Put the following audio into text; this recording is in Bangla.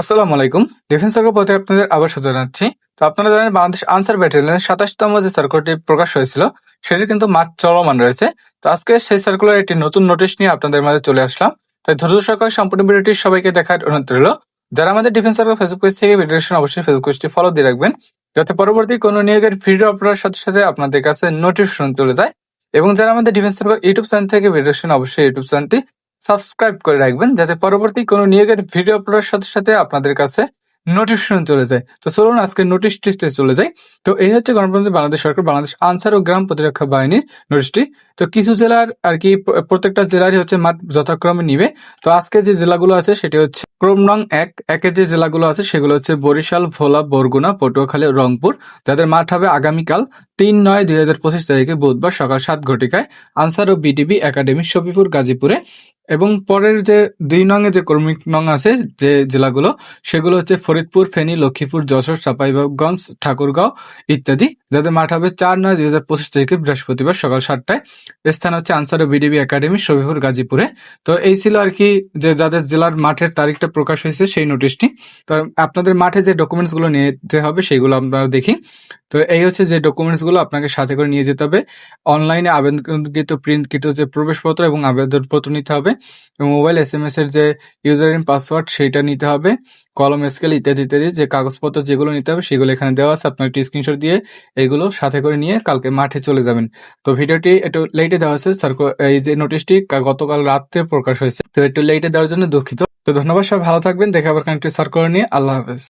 আসসালামু আলাইকুম। ডিফেন্স সার্কেল পথে আপনাদের আবার জানাচ্ছি। তো আপনারা জানেন বাংলাদেশ আনসার ব্যাটালিয়নের সাতাশতম যে সার্কুলারটি প্রকাশ হয়েছিল সেটি কিন্তু মাঠ চলমান রয়েছে। তো আজকে সেই সার্কুলার একটি নতুন নোটিশ নিয়ে আপনাদের মাঝে চলে আসলাম। তাই ধৈর্য সরকার সম্পূর্ণ ভিডিওটি সবাইকে দেখার অনুরোধ রইল। যারা আমাদের ডিফেন্স সার্কেল ফেসবুক পেজ থেকে ভিডিও দেখছেন, অবশ্যই ফেসবুক পেজটি ফলো দিয়ে রাখবেন। যাতে পরবর্তী কোনো নিয়োগের ভিডিও আপলোডের সাথে সাথে আপনাদের কাছে নোটিফিকেশন চলে যায়। এবং যারা আমাদের ডিফেন্স সার্কেল ইউটিউব চ্যানেল থেকে ভিডিও দেখছেন, অবশ্যই ইউটিউব চ্যানেলটি সাবস্ক্রাইব করে রাখবেন যাতে পরবর্তী কোনো নিয়োগের ভিডিও আপলোডের সাথে সাথে আপনাদের কাছে নোটিফিকেশন চলে যায়। তো চলুন আজকে নোটিশটিতে চলে যাই। তো এই হচ্ছে গণপ্রজাতন্ত্রী বাংলাদেশ সরকার, বাংলাদেশ আনসার ও গ্রাম প্রতিরক্ষা বাহিনীর নোটিশটি তো কিছু জেলার আর কি প্রত্যেকটা জেলারই হচ্ছে মাঠ যথাক্রমে নিবে। তো আজকে যে জেলাগুলো আছে সেটি হচ্ছে ক্রম নং এক, একের যে জেলাগুলো আছে সেগুলো হচ্ছে বরিশাল, ভোলা, বরগুনা, পটুয়াখালী, রংপুর। যাদের মাঠ হবে আগামীকাল তিন নয় দুই হাজার পঁচিশ তারিখে বুধবার সকাল সাত ঘটিকায় আনসার ও বিডিবি একাডেমি, শফিপুর, গাজীপুরে। এবং পরের যে দুই নং এ যে কর্মিক নং আছে, যে জেলাগুলো, সেগুলো হচ্ছে ফরিদপুর, ফেনী, লক্ষ্মীপুর, যশোর চাঁপাইবাবগঞ্জ ঠাকুরগাঁও ইত্যাদি। যাদের মাঠ হবে চার নয় দুই হাজার পঁচিশ তারিখে বৃহস্পতিবার সকাল সাতটায়। স্থান হচ্ছে আনসার ও বিডিবি একাডেমি শফিপুর গাজীপুরে। তো এই ছিল আর কি যে যাদের জেলার মাঠের তারিখটা প্রকাশ হয়েছে সেই নোটিশটি। তো আপনাদের মাঠে যে ডকুমেন্টসগুলো নিয়ে যেতে হবে সেগুলো আপনারা দেখি। তো এই হচ্ছে যে ডকুমেন্টসগুলো আপনাকে সাথে করে নিয়ে যেতে হবে। অনলাইনে আবেদনকৃত প্রিন্টকৃত যে প্রবেশপত্র এবং আবেদনপত্র নিতে হবে মোবাইল এস এম এস এর যে ইউজার ইন পাসওয়ার্ড সেটা নিতে হবে। কলম স্কেল ইত্যাদি ইত্যাদি যে কাগজপত্র যেগুলো নিতে হবে সেগুলো এখানে দেওয়া আছে। আপনার একটি স্ক্রিনশট দিয়ে এইগুলো সাথে করে নিয়ে কালকে মাঠে চলে যাবেন। তো ভিডিওটি একটু লেটে দেওয়া হয়েছে এই যে নোটিশটি গতকাল রাত্রে প্রকাশ হয়েছে। তো একটু লেটে দেওয়ার জন্য দুঃখিত। তো ধন্যবাদ, সবাই ভালো থাকবেন। দেখা আবার কানেক্টেড সার্কুলার নিয়ে। আল্লাহ হাফেজ।